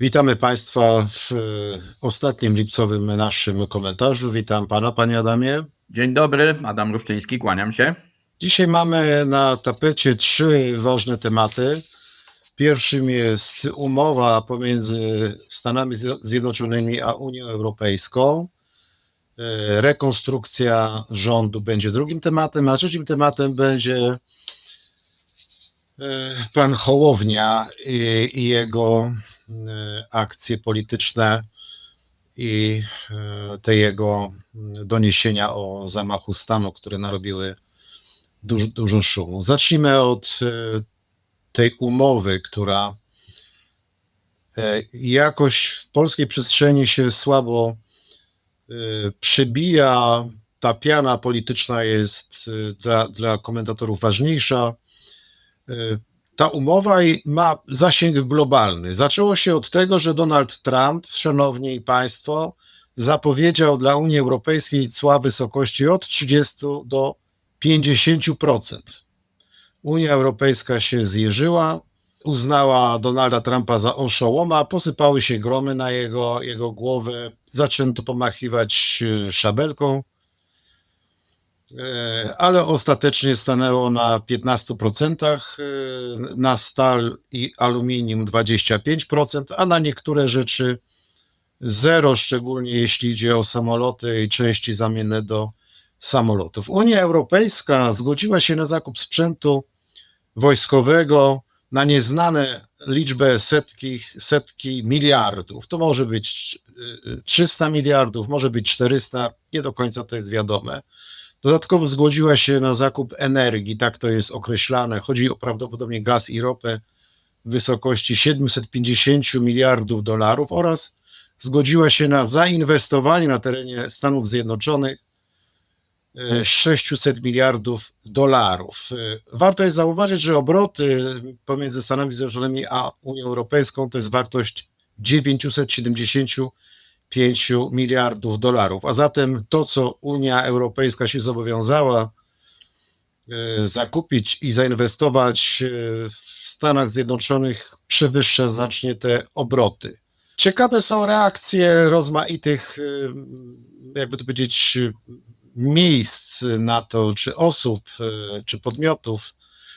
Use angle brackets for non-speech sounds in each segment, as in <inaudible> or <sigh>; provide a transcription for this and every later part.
Witamy Państwa w e, ostatnim lipcowym naszym komentarzu. Witam Pana, Panie Adamie. Dzień dobry, Adam Ruszczyński, kłaniam się. Dzisiaj mamy na tapecie trzy ważne tematy. Pierwszym jest umowa pomiędzy Stanami Zjednoczonymi a Unią Europejską. E, Rekonstrukcja rządu będzie drugim tematem, a trzecim tematem będzie pan Hołownia i, jego e, akcje polityczne i e, te jego doniesienia o zamachu stanu, które narobiły dużo, dużo szumu. Zacznijmy od e, tej umowy, która e, jakoś w polskiej przestrzeni się słabo e, przybija. Ta piana polityczna jest e, dla, dla komentatorów ważniejsza. E, Ta umowa ma zasięg globalny. Zaczęło się od tego, że Donald Trump, szanowni państwo, zapowiedział dla Unii Europejskiej cła wysokości od 30 do 50%. Unia Europejska się zjeżyła, uznała Donalda Trumpa za oszołoma, posypały się gromy na jego, jego głowę, zaczęto pomachiwać e, szabelką, ale ostatecznie stanęło na 15%, e, na stal i aluminium 25%, a na niektóre rzeczy zero, szczególnie jeśli idzie o samoloty i części zamienne do samolotów. Unia Europejska zgodziła się na zakup sprzętu wojskowego na nieznane liczbę setki, setki miliardów. To może być e, 300 miliardów, może być 400, nie do końca to jest wiadome. Dodatkowo zgodziła się na zakup energii, tak to jest określane. Chodzi o prawdopodobnie gaz i ropę w wysokości 750 miliardów dolarów oraz zgodziła się na zainwestowanie na terenie Stanów Zjednoczonych e, 600 miliardów dolarów. E, Warto jest zauważyć, że obroty pomiędzy Stanami Zjednoczonymi a Unią Europejską to jest wartość 975 miliardów dolarów. A zatem to, co Unia Europejska się zobowiązała e, zakupić i zainwestować e, w Stanach Zjednoczonych, przewyższa znacznie te obroty. Ciekawe są reakcje rozmaitych, e, jakby to powiedzieć, miejsc na to, czy osób, czy podmiotów.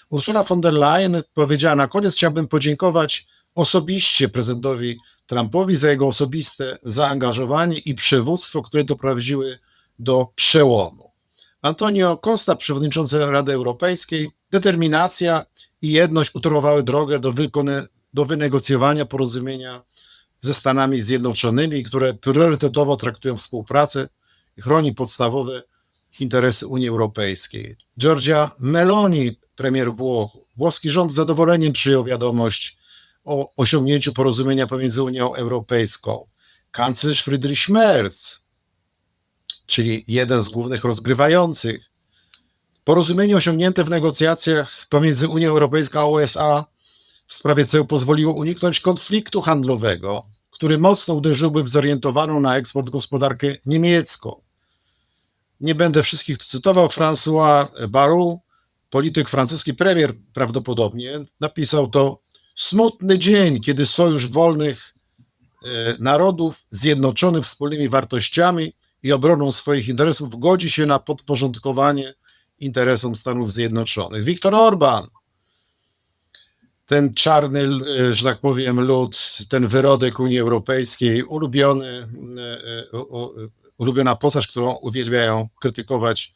Ursula von der Leyen powiedziała: Na koniec chciałbym podziękować osobiście prezydentowi Trumpowi za jego osobiste zaangażowanie i przywództwo, które doprowadziły do przełomu. Antonio Costa, przewodniczący Rady Europejskiej, determinacja i jedność utorowały drogę do, wykony, do wynegocjowania porozumienia ze Stanami Zjednoczonymi, które priorytetowo traktują współpracę i chroni podstawowe interesy Unii Europejskiej. Giorgia Meloni, premier Włoch, włoski rząd z zadowoleniem przyjął wiadomość o osiągnięciu porozumienia pomiędzy Unią Europejską. Kanclerz Friedrich Merz, czyli jeden z głównych rozgrywających. Porozumienie osiągnięte w negocjacjach pomiędzy Unią Europejską a USA w sprawie ceł pozwoliło uniknąć konfliktu handlowego, który mocno uderzyłby w zorientowaną na eksport gospodarkę niemiecką. Nie będę wszystkich cytował. François Barrou, polityk francuski, premier prawdopodobnie, napisał to smutny dzień, kiedy Sojusz Wolnych e, Narodów, zjednoczony wspólnymi wartościami i obroną swoich interesów, godzi się na podporządkowanie interesom Stanów Zjednoczonych. Viktor Orban, ten czarny, e, że tak powiem, lud, ten wyrodek Unii Europejskiej, ulubiony, e, ulubiona postać, którą uwielbiają krytykować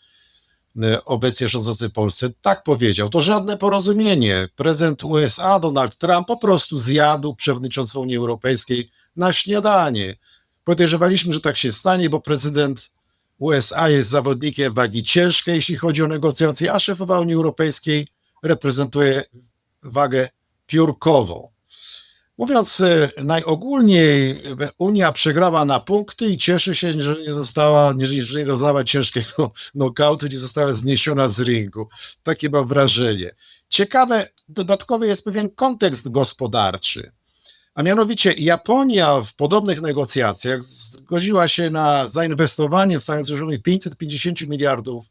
obecnie rządzący Polsce, tak powiedział. To żadne porozumienie. Prezydent USA Donald Trump po prostu zjadł przewodniczącą Unii Europejskiej na śniadanie. Podejrzewaliśmy, że tak się stanie, bo prezydent USA jest zawodnikiem wagi ciężkiej, jeśli chodzi o negocjacje, a szefowa Unii Europejskiej reprezentuje wagę piórkową. Mówiąc e, najogólniej, e, Unia przegrała na punkty i cieszy się, że nie została, że nie doznała ciężkiego <laughs> nokautu, nie została zniesiona z ringu. Takie mam wrażenie. Ciekawe, dodatkowy jest pewien kontekst gospodarczy. A mianowicie Japonia w podobnych negocjacjach zgodziła się na zainwestowanie w Stanach Zjednoczonych 550 miliardów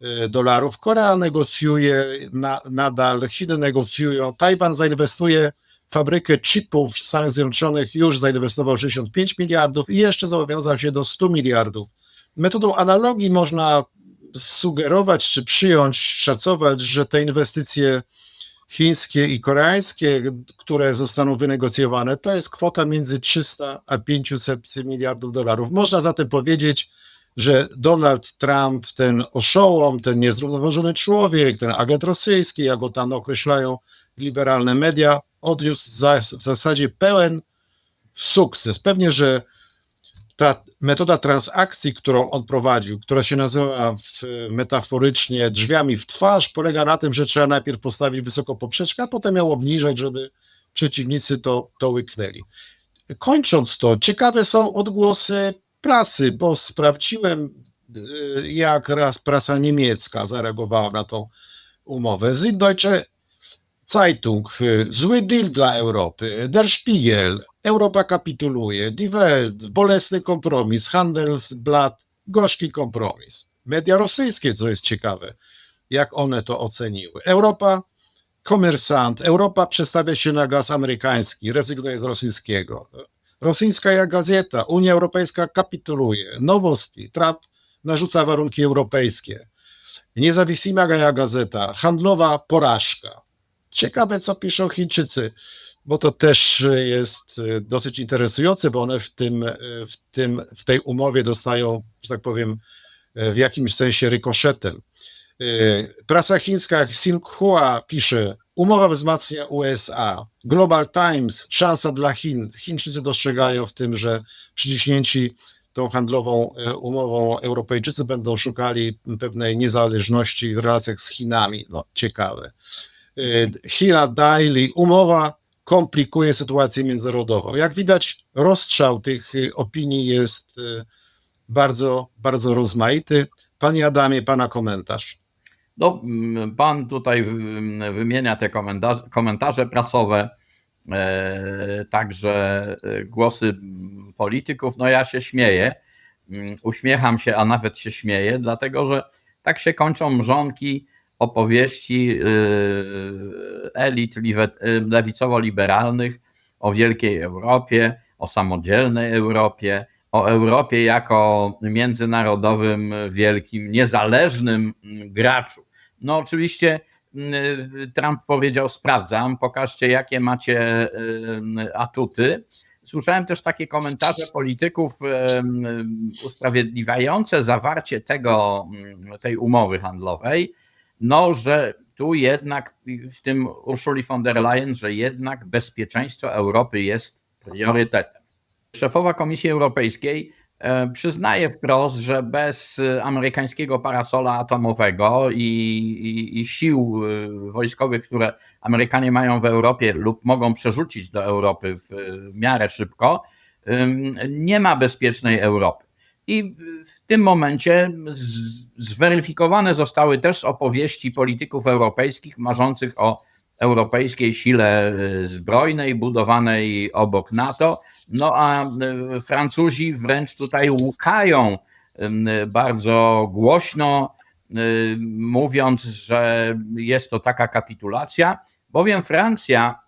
e, dolarów. Korea negocjuje na, nadal, Chiny negocjują, Tajwan zainwestuje fabrykę chipów w Stanach Zjednoczonych już zainwestował 65 miliardów i jeszcze zobowiązał się do 100 miliardów. Metodą analogii można sugerować czy przyjąć, szacować, że te inwestycje chińskie i koreańskie, które zostaną wynegocjowane, to jest kwota między 300 a 500 miliardów dolarów. Można zatem powiedzieć, że Donald Trump, ten oszołom, ten niezrównoważony człowiek, ten agent rosyjski, jak go tam określają liberalne media, odniósł za, w zasadzie pełen sukces. Pewnie, że ta metoda transakcji, którą on prowadził, która się nazywa w, metaforycznie drzwiami w twarz, polega na tym, że trzeba najpierw postawić wysoko poprzeczkę, a potem ją obniżać, żeby przeciwnicy to, to łyknęli. Kończąc to, ciekawe są odgłosy prasy, bo sprawdziłem, y, jak raz prasa niemiecka zareagowała na tą umowę. Süddeutsche Zeitung, y, zły deal dla Europy, Der Spiegel, Europa kapituluje, Die Welt, bolesny kompromis, Handelsblatt, gorzki kompromis. Media rosyjskie, co jest ciekawe, jak one to oceniły. Europa, komersant, Europa przestawia się na gaz amerykański, rezygnuje z rosyjskiego. Rosyjska gazeta, Unia Europejska kapituluje, nowości, Trump narzuca warunki europejskie. Niezawisła gazeta, handlowa porażka. Ciekawe, co piszą Chińczycy, bo to też jest e, dosyć interesujące, bo one w, tym, e, w, tym, w tej umowie dostają, że tak powiem, e, w jakimś sensie rykoszetem. Prasa chińska Xinhua pisze, umowa wzmacnia USA. Global Times, szansa dla Chin. Chińczycy dostrzegają w tym, że przyciśnięci tą handlową umową Europejczycy będą szukali pewnej niezależności w relacjach z Chinami. No, ciekawe. China Daily, umowa komplikuje sytuację międzynarodową. Jak widać, rozstrzał tych y, opinii jest y, bardzo, bardzo rozmaity. Panie Adamie, pana komentarz. No, pan tutaj wymienia te komentarze, komentarze prasowe, e, także głosy polityków. No ja się śmieję, uśmiecham się, a nawet się śmieję, dlatego że tak się kończą mrzonki opowieści y, elit lewicowo-liberalnych o wielkiej Europie, o samodzielnej Europie, o Europie jako międzynarodowym, wielkim, niezależnym graczu. No oczywiście y, Trump powiedział: Sprawdzam, pokażcie, jakie macie y, atuty. Słyszałem też takie komentarze polityków usprawiedliwiające zawarcie tego, tej umowy handlowej no, że tu jednak w tym Ursuli von der Leyen, że jednak bezpieczeństwo Europy jest priorytetem. Szefowa Komisji Europejskiej e, przyznaje wprost, że bez amerykańskiego parasola atomowego i, i, i, sił e, wojskowych, które Amerykanie mają w Europie lub mogą przerzucić do Europy w, w miarę szybko, nie ma bezpiecznej Europy. I w tym momencie zweryfikowane zostały też opowieści polityków europejskich marzących o europejskiej sile e, zbrojnej budowanej obok NATO. No a e, Francuzi wręcz tutaj łukają bardzo głośno, e, mówiąc, że jest to taka kapitulacja, bowiem Francja,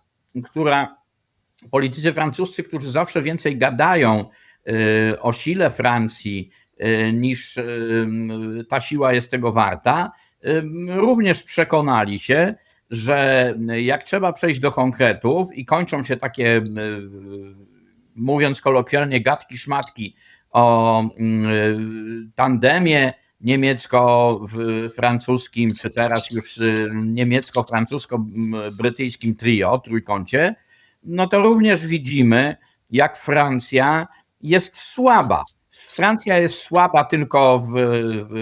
która politycy francuscy, którzy zawsze więcej gadają, o sile Francji y, niż y, ta siła jest tego warta, również przekonali się, że jak trzeba przejść do konkretów i kończą się takie, mówiąc kolokwialnie, gadki szmatki o tandemie niemiecko-francuskim, czy teraz już niemiecko-francusko-brytyjskim trio, trójkącie, no to również widzimy, jak Francja jest słaba. Francja jest słaba tylko w, w,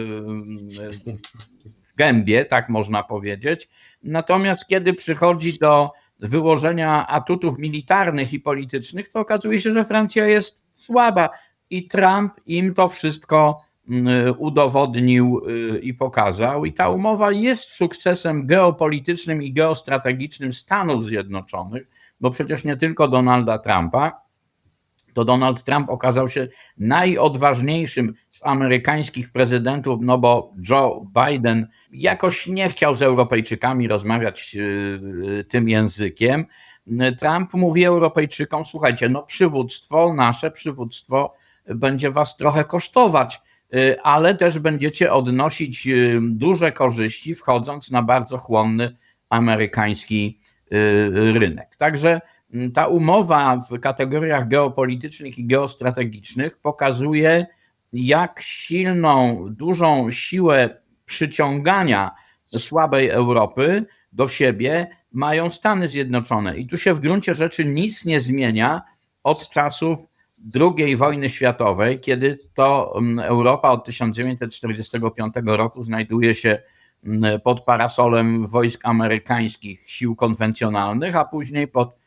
w gębie, tak można powiedzieć. Natomiast kiedy przychodzi do wyłożenia atutów militarnych i politycznych, to okazuje się, że Francja jest słaba i Trump im to wszystko mm, udowodnił y, i pokazał. I ta umowa jest sukcesem geopolitycznym i geostrategicznym Stanów Zjednoczonych, bo przecież nie tylko Donalda Trumpa, to Donald Trump okazał się najodważniejszym z amerykańskich prezydentów, no bo Joe Biden jakoś nie chciał z Europejczykami rozmawiać y, tym językiem. Trump mówi Europejczykom: Słuchajcie, no przywództwo, nasze przywództwo będzie was trochę kosztować, y, ale też będziecie odnosić y, duże korzyści, wchodząc na bardzo chłonny amerykański y, rynek. Także ta umowa w kategoriach geopolitycznych i geostrategicznych pokazuje, jak silną, dużą siłę przyciągania słabej Europy do siebie mają Stany Zjednoczone. I tu się w gruncie rzeczy nic nie zmienia od czasów II wojny światowej, kiedy to mm, Europa od 1945 roku znajduje się mm, pod parasolem wojsk amerykańskich sił konwencjonalnych, a później pod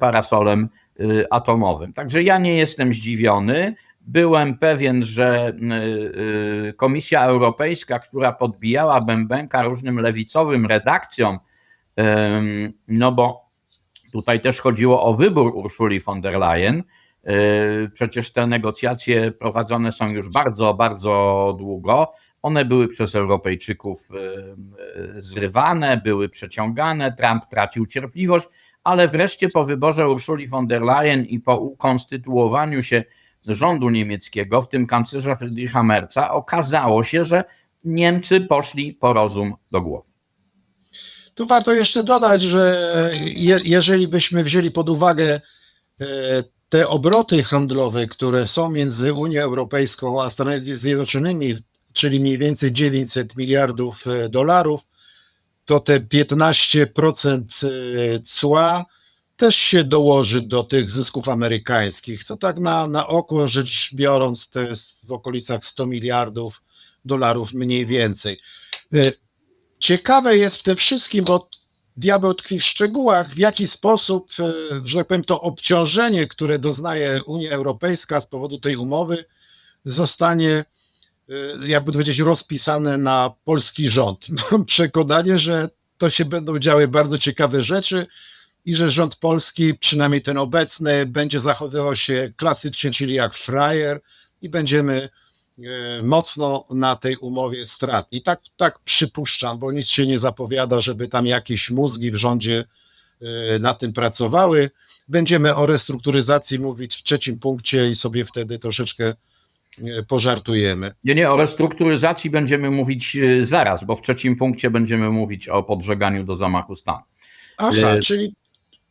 parasolem y, atomowym. Także ja nie jestem zdziwiony. Byłem pewien, że y, Komisja Europejska, która podbijała bębenka różnym lewicowym redakcjom, no bo tutaj też chodziło o wybór Urszuli von der Leyen, y, Przecież te negocjacje prowadzone są już bardzo, bardzo długo. One były przez Europejczyków y, y, zrywane, były przeciągane. Trump tracił cierpliwość, ale wreszcie po wyborze Urszuli von der Leyen i po ukonstytuowaniu się rządu niemieckiego, w tym kanclerza Friedricha Merza, okazało się, że Niemcy poszli po rozum do głowy. Tu warto jeszcze dodać, że je, jeżeli byśmy wzięli pod uwagę e, te obroty handlowe, które są między Unią Europejską a Stanami Zjednoczonymi, czyli mniej więcej 900 miliardów e, dolarów, to te 15% e, cła też się dołoży do tych zysków amerykańskich. To tak na, na oko rzecz biorąc, to jest w okolicach 100 miliardów dolarów mniej więcej. E, Ciekawe jest w tym wszystkim, bo diabeł tkwi w szczegółach, w jaki sposób, e, że tak powiem, to obciążenie, które doznaje Unia Europejska z powodu tej umowy, zostanie, jakby to powiedzieć, rozpisane na polski rząd. <laughs> Mam przekonanie, że to się będą działy bardzo ciekawe rzeczy i że rząd polski, przynajmniej ten obecny, będzie zachowywał się klasycznie, czyli jak frajer i będziemy e, mocno na tej umowie stratni. Tak, tak przypuszczam, bo nic się nie zapowiada, żeby tam jakieś mózgi w rządzie e, na tym pracowały. Będziemy o restrukturyzacji mówić w trzecim punkcie i sobie wtedy troszeczkę pożartujemy. Nie, nie, o restrukturyzacji będziemy mówić y, zaraz, bo w trzecim punkcie będziemy mówić o podżeganiu do zamachu stanu. Aha, E, czyli,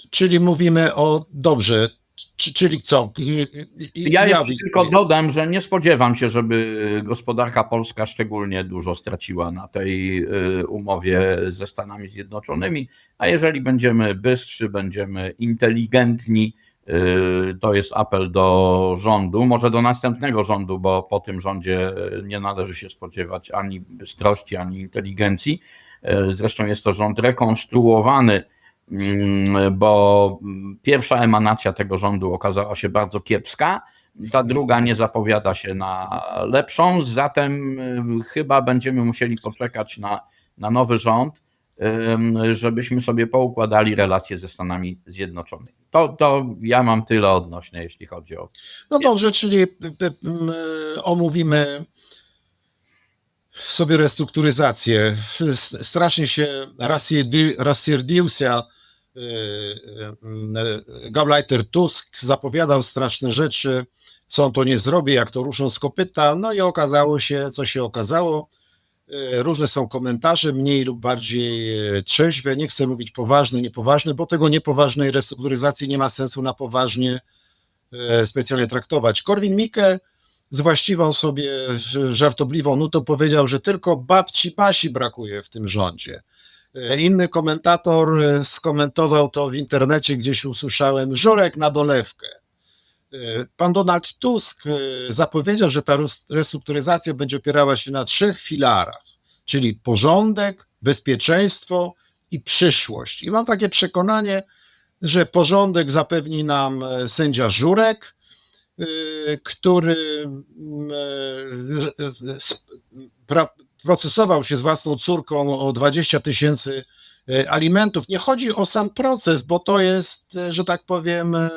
czyli mówimy o dobrze, czy- czyli co? I- i- Ja jeszcze tylko dodam, że nie spodziewam się, żeby gospodarka polska szczególnie dużo straciła na tej umowie ze Stanami Zjednoczonymi, a jeżeli będziemy bystrzy, będziemy inteligentni, to jest apel do rządu, może do następnego rządu, bo po tym rządzie y, nie należy się spodziewać ani bystrości, ani inteligencji. Y, Zresztą jest to rząd rekonstruowany Mm, bo mm, pierwsza emanacja tego rządu okazała się bardzo kiepska, ta druga nie zapowiada się na lepszą, zatem y, chyba będziemy musieli poczekać na, na nowy rząd, żebyśmy sobie poukładali relacje ze Stanami Zjednoczonymi. To, to ja mam tyle odnośnie, jeśli chodzi o. No dobrze, czyli p- m, omówimy sobie restrukturyzację. Strasznie się y, y, Gauleiter Tusk zapowiadał straszne rzeczy, co on to nie zrobi, jak to ruszą z kopyta, no i okazało się, co się okazało. Y, Różne są komentarze, mniej lub bardziej y, trzeźwe, nie chcę mówić poważne, niepoważne, bo tego niepoważnej restrukturyzacji nie ma sensu na poważnie e, specjalnie traktować. Korwin-Mikke z właściwą sobie żartobliwą nutą powiedział, że tylko babci Basi brakuje w tym rządzie. E, Inny komentator e, skomentował to w internecie, gdzieś usłyszałem, żurek na dolewkę. E, Pan Donald Tusk e, zapowiedział, że ta res- restrukturyzacja będzie opierała się na trzech filarach, czyli porządek, bezpieczeństwo i przyszłość. I mam takie przekonanie, że porządek zapewni nam e, sędzia Żurek, y, który mm, e, procesował się z własną córką o 20 tysięcy e, alimentów. Nie chodzi o sam proces, bo to jest, e, że tak powiem, e,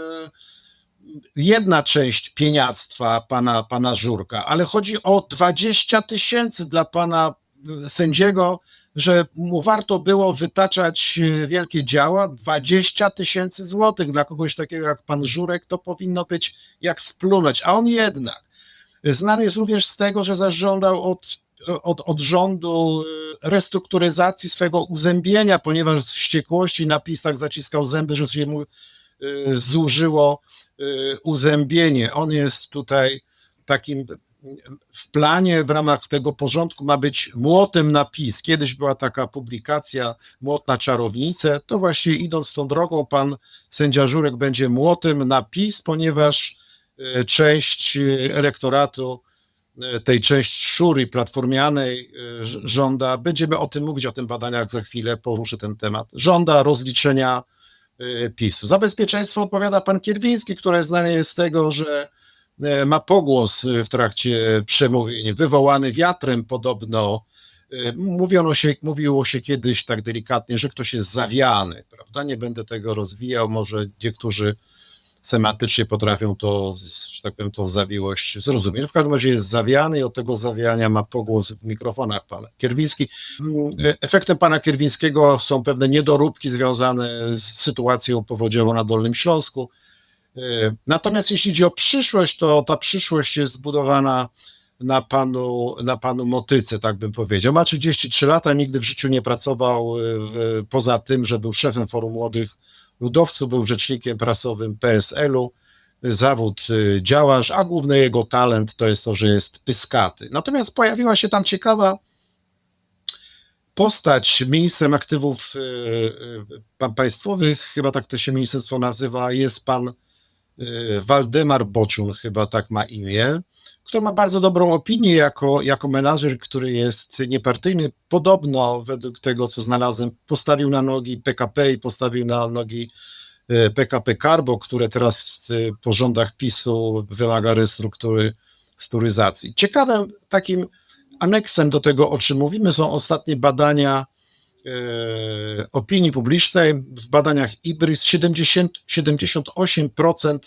jedna część pieniactwa pana, pana Żurka, ale chodzi o 20 tysięcy dla pana sędziego, że mu warto było wytaczać e, wielkie działa, 20 tysięcy złotych. Dla kogoś takiego jak pan Żurek, to powinno być jak splunąć, a on jednak. Znany jest również z tego, że zażądał od, od, od rządu e, restrukturyzacji swojego uzębienia, ponieważ z wściekłości na pistach zaciskał zęby, że się mu e, zużyło e, uzębienie. On jest tutaj takim w planie w ramach tego porządku ma być młotem na PiS. Kiedyś była taka publikacja Młot na czarownicę, to właśnie idąc tą drogą pan sędzia Żurek będzie młotem na PiS, ponieważ e, część elektoratu, tej część szury platformianej żąda, będziemy o tym mówić, o tym badaniach za chwilę, poruszę ten temat, żąda rozliczenia PiSu. Za bezpieczeństwo odpowiada pan Kierwiński, który znany jest z tego, że e, ma pogłos w trakcie przemówień, wywołany wiatrem podobno. E, Mówiono się, mówiło się kiedyś tak delikatnie, że ktoś jest zawiany, prawda? Nie będę tego rozwijał, może niektórzy semantycznie potrafią to, że tak powiem, tą zawiłość zrozumieć. W każdym razie jest zawiany i od tego zawiania ma pogłos w mikrofonach pan Kierwiński. Mm, Efektem pana Kierwińskiego są pewne niedoróbki związane z sytuacją powodziową na Dolnym Śląsku. E, Natomiast jeśli chodzi o przyszłość, to ta przyszłość jest zbudowana na panu, na panu Motyce, tak bym powiedział. Ma 33 lata, nigdy w życiu nie pracował e, w, poza tym, że był szefem Forum Młodych Ludowców, był rzecznikiem prasowym PSL-u, zawód e, działarz, a główny jego talent to jest to, że jest pyskaty. Natomiast pojawiła się tam ciekawa postać ministrem aktywów e, pa- państwowych, chyba tak to się ministerstwo nazywa, jest pan Waldemar Bociun, chyba tak ma imię, który ma bardzo dobrą opinię jako, jako menadżer, który jest niepartyjny. Podobno, według tego, co znalazłem, postawił na nogi PKP i postawił na nogi PKP Carbo, które teraz e, po rządach PiSu wymaga restrukturyzacji. Ciekawym takim aneksem do tego, o czym mówimy, są ostatnie badania opinii publicznej. W badaniach IBRIS 70, 78%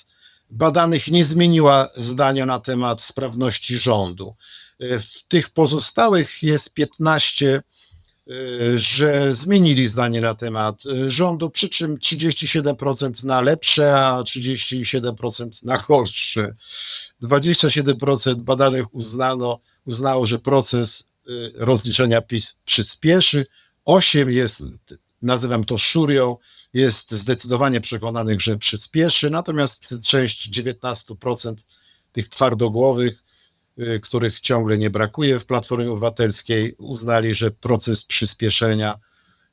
badanych nie zmieniła zdania na temat sprawności rządu. E, W tych pozostałych jest 15, e, że zmienili zdanie na temat e, rządu, przy czym 37% na lepsze, a 37% na gorsze. 27% badanych uznano, uznało, że proces rozliczenia PiS przyspieszy. 8 jest, nazywam to szurią, jest zdecydowanie przekonanych, że przyspieszy, natomiast część 19% tych twardogłowych, y, których ciągle nie brakuje w Platformie Obywatelskiej, uznali, że proces przyspieszenia,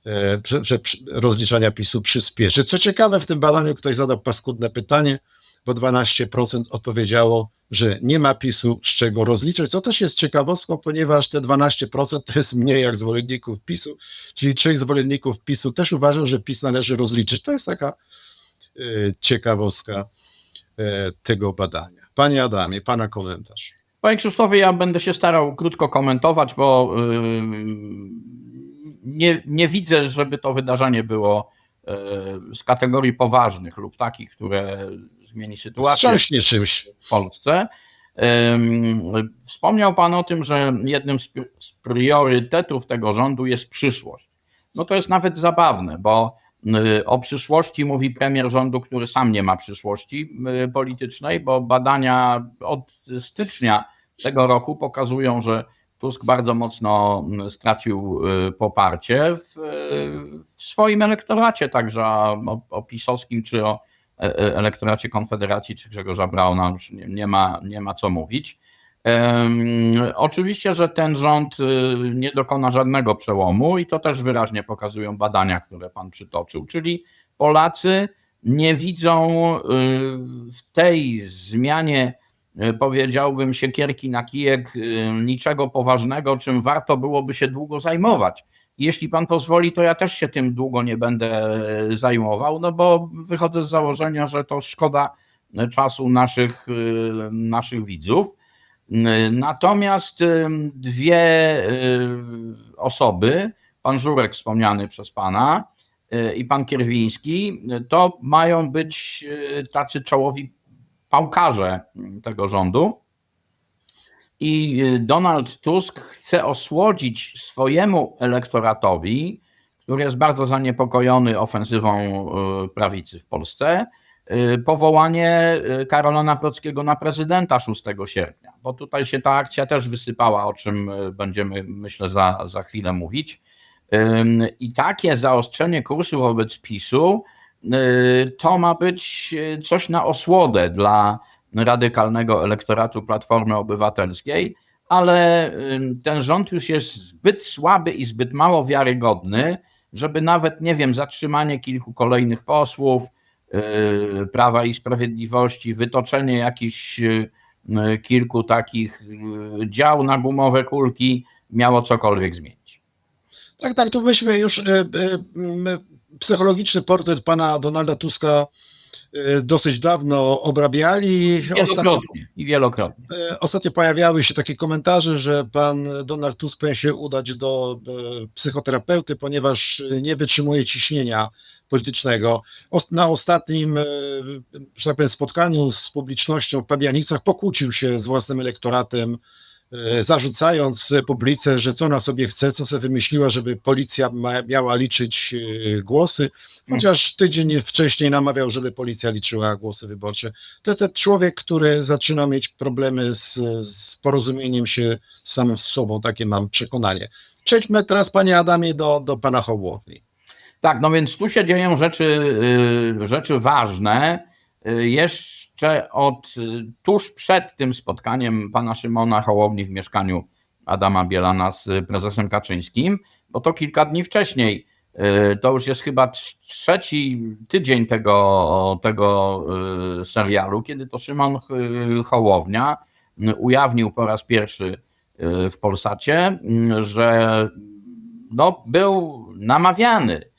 e, że, rozliczania PiSu przyspieszy. Co ciekawe, w tym badaniu ktoś zadał paskudne pytanie, bo 12% odpowiedziało, że nie ma PiSu z czego rozliczać, co też jest ciekawostką, ponieważ te 12% to jest mniej jak zwolenników PiSu, czyli część zwolenników PiSu też uważa, że PiS należy rozliczyć. To jest taka e, ciekawostka e, tego badania. Panie Adamie, pana komentarz. Panie Krzysztofie, ja będę się starał krótko komentować, bo yy, nie, nie widzę, żeby to wydarzenie było yy, z kategorii poważnych lub takich, które zmieni sytuację Wstrząśnie czymś. w Polsce. Wspomniał Pan o tym, że jednym z pri- z priorytetów tego rządu jest przyszłość. No to jest nawet zabawne, bo o przyszłości mówi premier rządu, który sam nie ma przyszłości politycznej, bo badania od stycznia tego roku pokazują, że Tusk bardzo mocno stracił y, poparcie w, y, w swoim elektoracie, także o, o pisowskim czy o elektoracie Konfederacji czy Grzegorza Brauna już nie, nie, ma, nie ma co mówić. Oczywiście, że ten rząd y, nie dokona żadnego przełomu i to też wyraźnie pokazują badania, które pan przytoczył, czyli Polacy nie widzą y, w tej zmianie, y, powiedziałbym, siekierki na kijek niczego poważnego, czym warto byłoby się długo zajmować. Jeśli pan pozwoli, to ja też się tym długo nie będę zajmował, no bo wychodzę z założenia, że to szkoda czasu naszych, naszych widzów. Natomiast dwie osoby, pan Żurek wspomniany przez pana e, i pan Kierwiński, to mają być e, tacy czołowi pałkarze tego rządu. I y, Donald Tusk chce osłodzić swojemu elektoratowi, który jest bardzo zaniepokojony ofensywą y, prawicy w Polsce, y, powołanie Karola Nawrockiego na prezydenta 6 sierpnia. Bo tutaj się ta akcja też wysypała, o czym będziemy, myślę, za, za chwilę mówić. I takie zaostrzenie kursu wobec PiSu to ma być coś na osłodę dla radykalnego elektoratu Platformy Obywatelskiej, ale ten rząd już jest zbyt słaby i zbyt mało wiarygodny, żeby nawet, nie wiem, zatrzymanie kilku kolejnych posłów y, Prawa i Sprawiedliwości, wytoczenie jakichś y, y, kilku takich dział na gumowe kulki miało cokolwiek zmienić. Tak, tak, tu myśmy już psychologiczny portret pana Donalda Tuska dosyć dawno obrabiali. Ostatnio, Wielokrotnie i wielokrotnie. e, ostatnio pojawiały się takie komentarze, że pan Donald Tusk powinien się udać do e, psychoterapeuty, ponieważ nie wytrzymuje ciśnienia politycznego. Na ostatnim, że tak powiem, spotkaniu z publicznością w Pabianicach pokłócił się z własnym elektoratem, zarzucając publice, że co ona sobie chce, co sobie wymyśliła, żeby policja miała liczyć e, głosy, chociaż tydzień wcześniej namawiał, żeby policja liczyła głosy wyborcze. To ten człowiek, który zaczyna mieć problemy z, z porozumieniem się z samym sobą, takie mam przekonanie. Przejdźmy teraz, panie Adamie, do, do pana Hołowni. Tak, no więc tu się dzieją rzeczy, y, rzeczy ważne. Y, Jeszcze od y, tuż przed tym spotkaniem pana Szymona Hołowni w mieszkaniu Adama Bielana z prezesem Kaczyńskim, bo to kilka dni wcześniej, y, to już jest chyba trz- trzeci tydzień tego, tego serialu, kiedy to Szymon Hołownia ujawnił po raz pierwszy w Polsacie, że no, był namawiany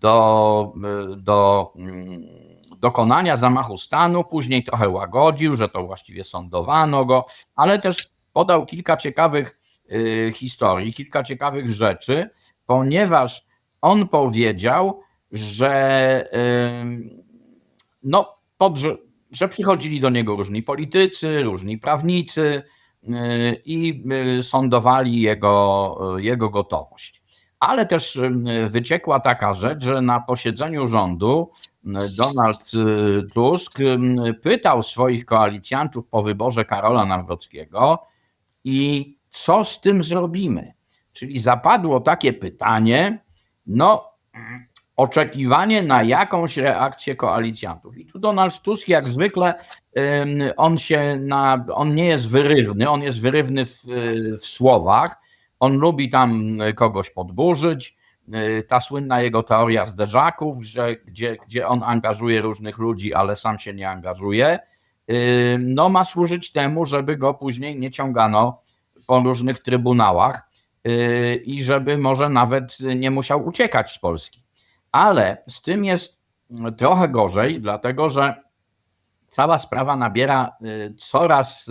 do, do mm, dokonania zamachu stanu, później trochę łagodził, że to właściwie sądowano go, ale też podał kilka ciekawych y, historii, kilka ciekawych rzeczy, ponieważ on powiedział, że y, no, pod, że, przychodzili do niego różni politycy, różni prawnicy y, i sądowali jego, jego gotowość. Ale też y, wyciekła taka rzecz, że na posiedzeniu rządu y, Donald y, Tusk pytał swoich koalicjantów po wyborze Karola Nawrockiego i co z tym zrobimy? Czyli zapadło takie pytanie, no oczekiwanie na jakąś reakcję koalicjantów. I tu Donald Tusk jak zwykle on się na, on nie jest wyrywny, on jest wyrywny w, w słowach, on lubi tam kogoś podburzyć. Y, Ta słynna jego teoria zderzaków, że gdzie, gdzie on angażuje różnych ludzi, ale sam się nie angażuje, y, no ma służyć temu, żeby go później nie ciągano po różnych trybunałach i żeby może nawet nie musiał uciekać z Polski. Ale z tym jest trochę gorzej, dlatego że cała sprawa nabiera coraz,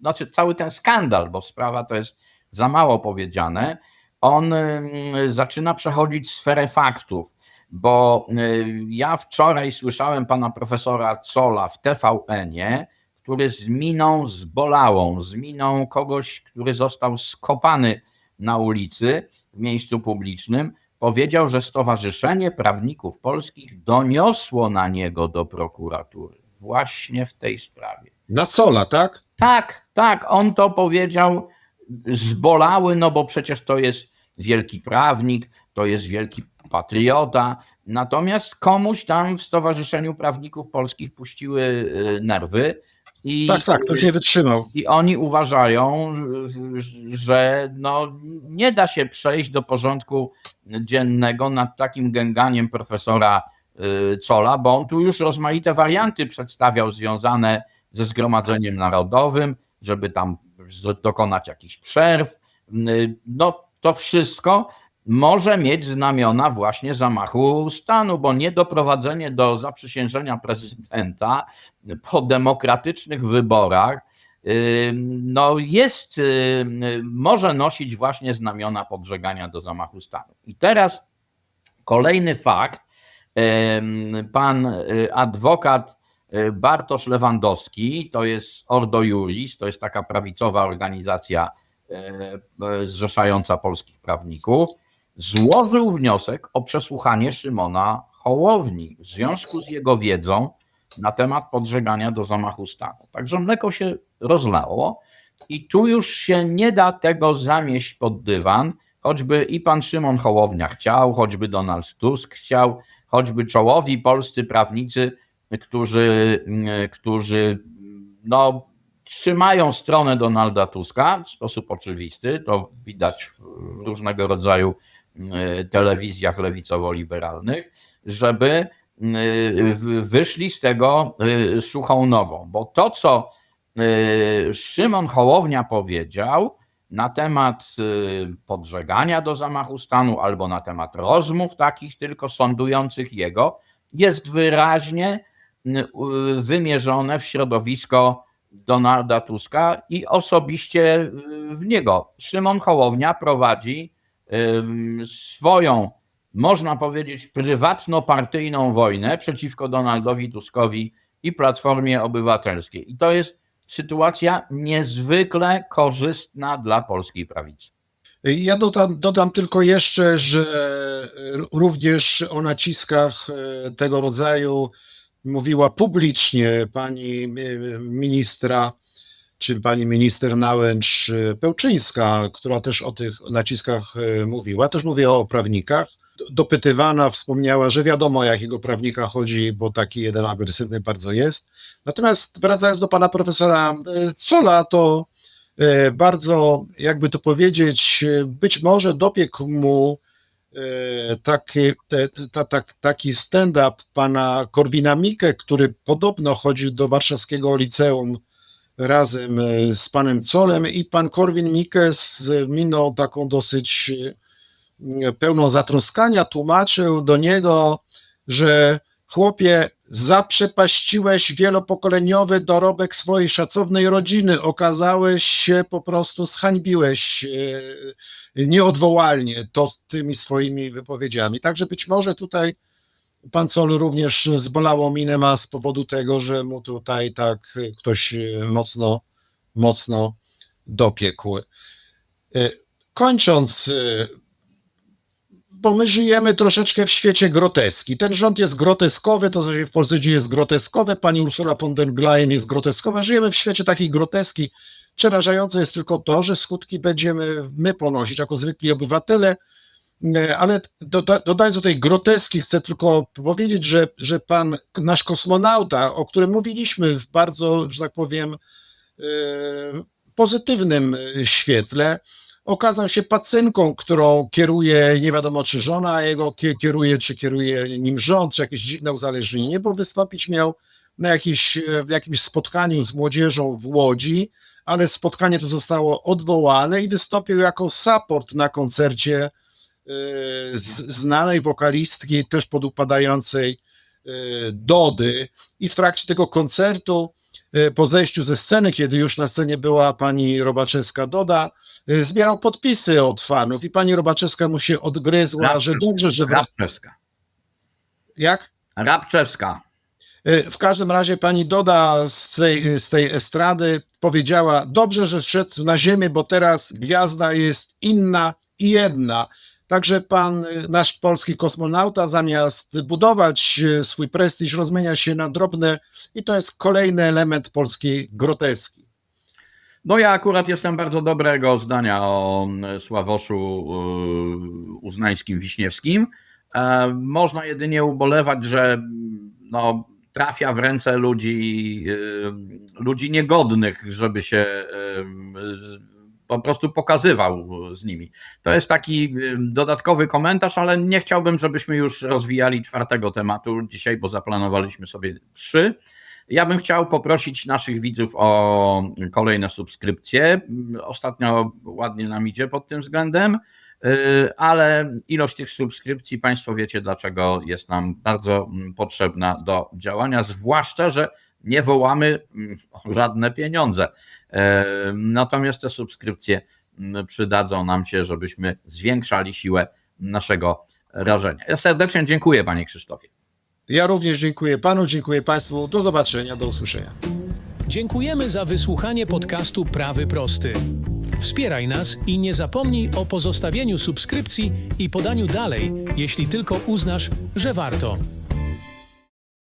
znaczy cały ten skandal, bo sprawa to jest za mało powiedziane, on y, zaczyna przechodzić sferę faktów, bo y, ja wczoraj słyszałem pana profesora Cola w TVN-ie, który z miną zbolałą, z miną kogoś, który został skopany na ulicy w miejscu publicznym, powiedział, że Stowarzyszenie Prawników Polskich doniosło na niego do prokuratury właśnie w tej sprawie. Na cola, tak? Tak, tak, on to powiedział zbolały, no bo przecież to jest wielki prawnik, to jest wielki patriota. Natomiast komuś tam w Stowarzyszeniu Prawników Polskich puściły y, nerwy i, Tak, tak, ktoś nie wytrzymał. i oni uważają, że no, nie da się przejść do porządku dziennego nad takim gęganiem profesora y, Cola, bo on tu już rozmaite warianty przedstawiał związane ze Zgromadzeniem Narodowym, żeby tam dokonać jakichś przerw. Y, No to wszystko może mieć znamiona właśnie zamachu stanu, bo niedoprowadzenie do zaprzysiężenia prezydenta po demokratycznych wyborach y, no jest, y, może nosić właśnie znamiona podżegania do zamachu stanu. I teraz kolejny fakt. Pan adwokat Bartosz Lewandowski, to jest Ordo Juris, to jest taka prawicowa organizacja y, y, zrzeszająca polskich prawników, złożył wniosek o przesłuchanie Szymona Hołowni w związku z jego wiedzą na temat podżegania do zamachu stanu. Także mleko się rozlało i tu już się nie da tego zamieść pod dywan, choćby i pan Szymon Hołownia chciał, choćby Donald Tusk chciał, choćby czołowi polscy prawnicy, którzy, którzy no, trzymają stronę Donalda Tuska w sposób oczywisty, to widać w różnego rodzaju e, telewizjach lewicowo-liberalnych, żeby e, wyszli z tego e, suchą nogą, bo to, co e, Szymon Hołownia powiedział na temat e, podżegania do zamachu stanu albo na temat rozmów takich tylko sądujących jego, jest wyraźnie wymierzone w środowisko Donalda Tuska i osobiście y, w niego. Szymon Hołownia prowadzi swoją, można powiedzieć, prywatno-partyjną wojnę przeciwko Donaldowi Tuskowi i Platformie Obywatelskiej. I to jest sytuacja niezwykle korzystna dla polskiej prawicy. Ja dodam, dodam tylko jeszcze, że również o naciskach tego rodzaju mówiła publicznie pani e, ministra, czy pani minister Nałęcz e, która też o tych naciskach e, mówiła. Też mówię o prawnikach. Dopytywana wspomniała, że wiadomo o jakiego prawnika chodzi, bo taki jeden agresywny bardzo jest. Natomiast wracając do pana profesora Cola, to bardzo, jakby to powiedzieć, być może dopiekł mu taki, te, ta, tak, taki stand-up pana Korwina Mikke, który podobno chodził do warszawskiego liceum razem e, z panem Colem i pan Korwin Mikke z miną taką dosyć e, pełną zatroskania tłumaczył do niego, że chłopie, zaprzepaściłeś wielopokoleniowy dorobek swojej szacownej rodziny, okazałeś się, po prostu zhańbiłeś e, nieodwołalnie to tymi swoimi wypowiedziami. Także być może tutaj pan Sol również zbolało minę ma z powodu tego, że mu tutaj tak ktoś e, mocno, mocno dopiekł. E, Kończąc, bo my żyjemy troszeczkę w świecie groteski. Ten rząd jest groteskowy, to co się w Polsce dzieje jest groteskowe, pani Ursula von der Leyen jest groteskowa. Żyjemy w świecie takiej groteski. Przerażające jest tylko to, że skutki będziemy my ponosić jako zwykli obywatele, ale doda- dodając do tej groteski, chcę tylko powiedzieć, że, że pan, nasz kosmonauta, o którym mówiliśmy w bardzo, że tak powiem, e, pozytywnym świetle, okazał się pacynką, którą kieruje nie wiadomo czy żona jego, kie- kieruje, czy kieruje nim rząd, czy jakieś dziwne uzależnienie, bo wystąpić miał na jakiś, e, jakimś spotkaniu z młodzieżą w Łodzi, ale spotkanie to zostało odwołane i wystąpił jako support na koncercie e, znanej wokalistki, też podupadającej Dody. I w trakcie tego koncertu, e, po zejściu ze sceny, kiedy już na scenie była pani Robaczewska Doda, e, zbierał podpisy od fanów i pani Robaczewska mu się odgryzła, że dobrze, że... Rabczewska. Jak? Rabczewska. E, W każdym razie pani Doda z tej, z tej estrady powiedziała: Dobrze, że szedł na ziemię, bo teraz gwiazda jest inna i jedna. Także pan, e, nasz polski kosmonauta, zamiast budować e, swój prestiż, rozmienia się na drobne, i to jest kolejny element polskiej groteski. No ja akurat jestem bardzo dobrego zdania o mm, Sławoszu y, Uznańskim Wiśniewskim. E, Można jedynie ubolewać, że mm, no, trafia w ręce ludzi, y, ludzi niegodnych, żeby się y, y, po prostu pokazywał z nimi. To jest taki y, dodatkowy komentarz, ale nie chciałbym, żebyśmy już rozwijali czwartego tematu dzisiaj, bo zaplanowaliśmy sobie trzy. Ja bym chciał poprosić naszych widzów o kolejne subskrypcje. Ostatnio ładnie nam idzie pod tym względem, yy, ale ilość tych subskrypcji, Państwo wiecie, dlaczego jest nam bardzo mm, potrzebna do działania, zwłaszcza, że nie wołamy mm, o żadne pieniądze. Yy, Natomiast te subskrypcje mm, przydadzą nam się, żebyśmy zwiększali siłę naszego rażenia. Ja serdecznie dziękuję, Panie Krzysztofie. Ja również dziękuję panu, dziękuję państwu. Do zobaczenia, do usłyszenia. Dziękujemy za wysłuchanie podcastu Prawy Prosty. Wspieraj nas i nie zapomnij o pozostawieniu subskrypcji i podaniu dalej, jeśli tylko uznasz, że warto.